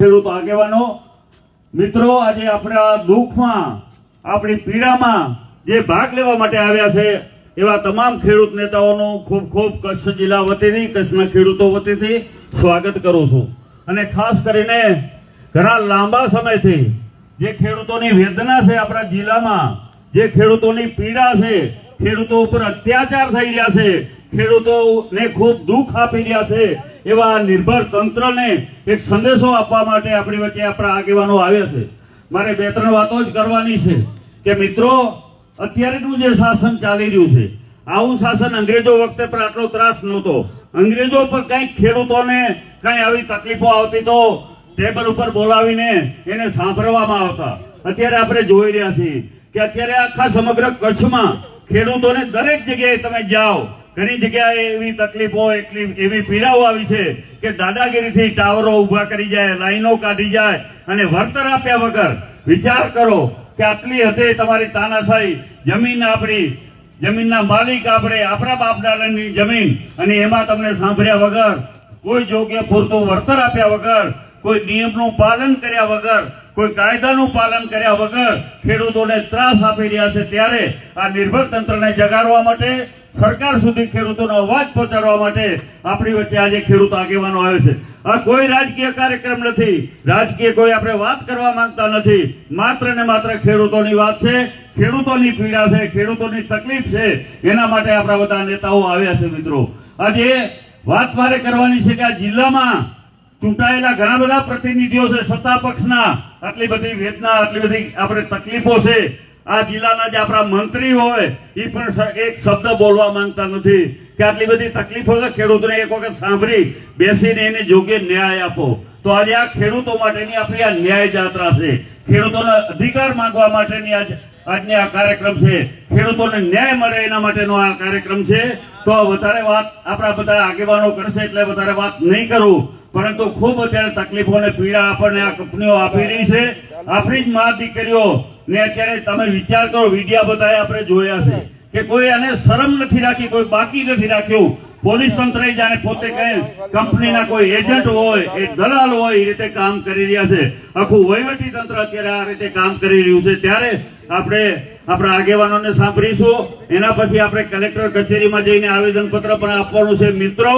ખેડૂત આગેવાનો, મિત્રો, આજે આપણા દુઃખમાં, આપણી પીડામાં જે ભાગ લેવા માટે આવ્યા છે, એવા તમામ ખેડૂત નેતાઓનું ખૂબ ખૂબ કચ્છ જિલ્લા વતીથી, કચ્છના ખેડૂતો વતીથી સ્વાગત કરું છું. અને ખાસ કરીને ઘણા લાંબા સમયથી જે ખેડૂતોની વેદના છે આપણા જિલ્લામાં, જે ખેડૂતોની પીડા છે ખેડૂતો ઉપર અત્યાચાર થઈ રહ્યા છે. ખેડૂતોને ખૂબ દુઃખ આપી રહ્યા છે. એવા નિર્ભર તંત્રને એક સંદેશો આપવા માટે આપણી વચ્ચે આપણા આગેવાનો આવ્યા છે. મારે બે ત્રણ વાતો જ કરવાની છે કે મિત્રો, અત્યારેનું જે શાસન ચાલી રહ્યું છે, આવું શાસન અંગ્રેજો વખતે પણ આટલો ત્રાસ નહોતો. અંગ્રેજો પર કંઈક ખેડૂતોને કંઈ આવી તકલીફો આવતી તો ટેબલ ઉપર બોલાવીને એને સાંભળવામાં આવતા. અત્યારે આપણે જોઈ રહ્યા છીએ કે અત્યારે આખા સમગ્ર કચ્છમાં ખેડૂતોને દરેક જગ્યાએ તમે જાઓ. ઘણી જગ્યાએ એવી તકલીફો, એટલી એવી પીડાઓ આવી છે કે દાદાગીરીથી ટાવરો ઊભા કરી જાય, લાઈનો કાઢી જાય અને વળતર આપ્યા વગર વિચાર કરો કે આટલી હદે તમારી તાનાશાહી જમીન આપણી, જમીનના માલિક આપણે, આપણા બાપ દાદાની જમીન અને એમાં તમને સાંભળ્યા વગર, કોઈ યોગ્ય પૂરતું વળતર આપ્યા વગર, કોઈ નિયમનું પાલન કર્યા વગર કોઈ કાયદાનું પાલન કર્યા વગર ખેડૂતોને ત્રાસ આપી રહ્યા છે, ત્યારે આ નિર્ભર તંત્રને જગાડવા માટે, સરકાર સુધી ખેડૂતોનો અવાજ પહોંચાડવા માટે આપણી વચ્ચે આજે ખેડૂત આગેવાનો આવે છે. આ કોઈ રાજકીય કાર્યક્રમ નથી. રાજકીય કોઈ આપણે વાત કરવા માંગતા નથી. માત્ર ને માત્ર ખેડૂતોની વાત છે, ખેડૂતોની પીડા છે, ખેડૂતોની તકલીફ છે, એના માટે આપણા બધા નેતાઓ આવ્યા છે મિત્રો. આજે વાત મારે કરવાની છે કે આ જિલ્લામાં ચૂંટાયેલા ઘણા બધા પ્રતિનિધિઓ છે, સત્તા પક્ષના, આટલી બધી વેદના, આટલી બધી આપણે તકલીફો છે. આ જિલ્લાના જે આપણા મંત્રી હોય એ પણ એક શબ્દ બોલવા માંગતા નથી કે આટલી બધી તકલીફો છે, ખેડૂતોને એક વખત સાંભળી, બેસીને એને યોગ્ય ન્યાય આપો. તો આજે આ ખેડૂતો માટેની આપણી આ ન્યાય જાત્રા છે. ખેડૂતોના અધિકાર માંગવા માટેની આજ, આજની આ કાર્યક્રમ છે. ખેડૂતોને ન્યાય મળે એના માટેનો આ કાર્યક્રમ છે. તો વધારે વાત આપણા બધા આગેવાનો કરશે એટલે વધારે વાત નહીં કરું. પરંતુ ખૂબ અત્યારે તકલીફો અને પીડા આપણને આ કંપનીઓ આપી રહી છે. આપણી જ મા દીકરીઓ ને અત્યારે તમે વિચાર કરો, વિડિયા બધા આપણે જોયા છે કે કોઈ આને શરમ નથી રાખી, કોઈ બાકી નથી રાખ્યું. પોલીસ તંત્ર જાણે પોતે કઈ કંપનીના કોઈ એજન્ટ હોય, એ દલાલ હોય, એ રીતે કામ કરી રહ્યા છે. આખું વહીવટી તંત્ર અત્યારે આ રીતે કામ કરી રહ્યું છે. ત્યારે આપણે આપણા આગેવાનોને સાંભળીશું. એના પછી આપણે કલેક્ટર કચેરીમાં જઈને આવેદનપત્ર પણ આપવાનું છે. મિત્રો,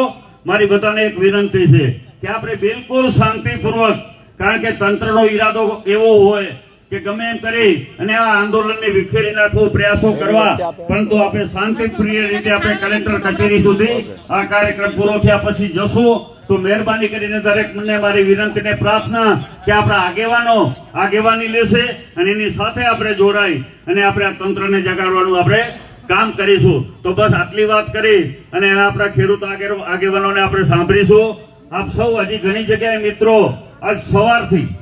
મારી બધાને એક વિનંતી છે કે આપણે બિલકુલ શાંતિપૂર્વક, કારણ કે તંત્રનો ઈરાદો એવો હોય કે ગમે એમ કરી અને આ આંદોલનને વિખેરી નાખવો, પ્રયાસો કરવા, પરંતુ આપણે શાંતિપ્રિય રીતે આપણે કલેક્ટર કચેરી સુધી આ કાર્યક્રમ પૂરો થયા પછી જશું. તો મહેરબાની કરીને દરેક મને મારી વિનંતી ને પ્રાર્થના કે આપણા આગેવાનો આગેવાની લેશે અને એની સાથે આપણે જોડાઈ અને આપણે આ તંત્રને જગાડવાનું આપણે કામ કરીશું. તો બસ આટલી વાત કરી અને આપણા ખેડૂત આગે- આગેવાનોને આપણે સાંભળીશું. આપ સૌ હજી ઘણી જગ્યાએ મિત્રો, આજ સવારથી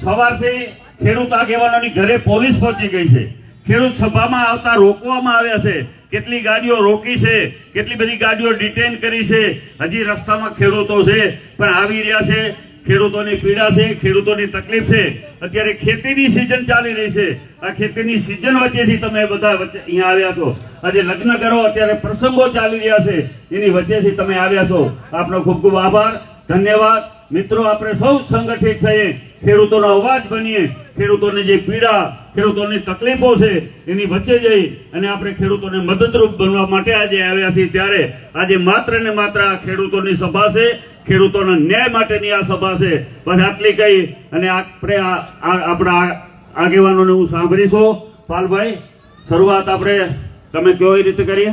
સવારથી ખેડૂત આગેવાનોની ઘરે પોલીસ પહોંચી ગઈ છે. ખેડૂત સભામાં આવતા રોકવામાં આવ્યા છે. કેટલી ગાડીઓ રોકી છે, કેટલી બધી ગાડીઓ ડિટેન કરી છે. હજી રસ્તામાં ખેડૂતો છે, પણ આવી રહ્યા છે. ખેડૂતોની પીડા છે, ખેડૂતોની તકલીફ છે. અત્યારે ખેતીની સિઝન ચાલી રહી છે. આ ખેતીની સિઝન વચ્ચેથી તમે બધા અહીંયા આવ્યા છો. આજે લગ્ન કરો અત્યારે પ્રસંગો ચાલી રહ્યા છે. એની વચ્ચેથી તમે આવ્યા છો. આપનો ખૂબ ખૂબ આભાર. ધન્યવાદ. મિત્રો, આપણે સૌ સંગઠિત થઈએ, ખેડૂતોનો અવાજ બનીએ, ખેડૂતોની જે પીડા, ખેડૂતોની તકલીફો છે, એની વચ્ચે જઈ અને આપણે ખેડૂતોને મદદરૂપ બનવા માટે આજે આવ્યા છીએ. ત્યારે આજે માત્ર ને માત્ર આ ખેડૂતોની સભા છે, ખેડૂતોના ન્યાય માટેની આ સભા છે. બસ આટલી કહી અને આપણે આપણા આગેવાનોને હું સાંભળીશું. પાલભાઈ, શરૂઆત આપણે તમે કેવી રીતે કરીએ?